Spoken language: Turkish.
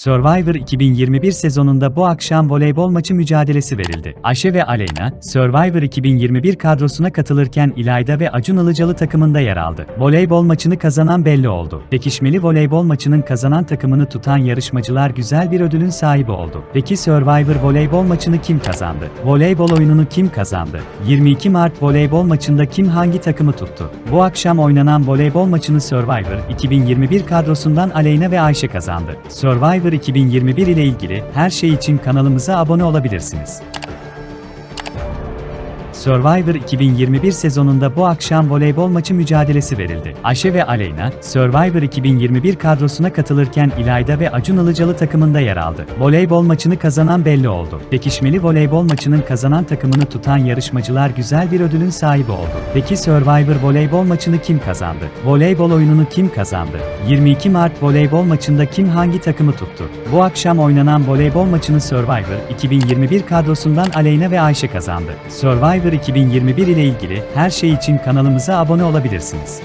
Survivor 2021 sezonunda bu akşam voleybol maçı mücadelesi verildi. Ayşe ve Aleyna, Survivor 2021 kadrosuna katılırken İlayda ve Acun Ilıcalı takımında yer aldı. Voleybol maçını kazanan belli oldu. Pekişmeli voleybol maçının kazanan takımını tutan yarışmacılar güzel bir ödülün sahibi oldu. Peki Survivor voleybol maçını kim kazandı? Voleybol oyununu kim kazandı? 22 Mart voleybol maçında kim hangi takımı tuttu? Bu akşam oynanan voleybol maçını Survivor 2021 kadrosundan Aleyna ve Ayşe kazandı. Survivor 2021 ile ilgili her şey için kanalımıza abone olabilirsiniz. Survivor 2021 sezonunda bu akşam voleybol maçı mücadelesi verildi. Ayşe ve Aleyna, Survivor 2021 kadrosuna katılırken İlayda ve Acun Ilıcalı takımında yer aldı. Voleybol maçını kazanan belli oldu. Pekişmeli voleybol maçının kazanan takımını tutan yarışmacılar güzel bir ödülün sahibi oldu. Peki Survivor voleybol maçını kim kazandı? Voleybol oyununu kim kazandı? 22 Mart voleybol maçında kim hangi takımı tuttu? Bu akşam oynanan voleybol maçını Survivor 2021 kadrosundan Aleyna ve Ayşe kazandı. Survivor 2021 ile ilgili her şey için kanalımıza abone olabilirsiniz.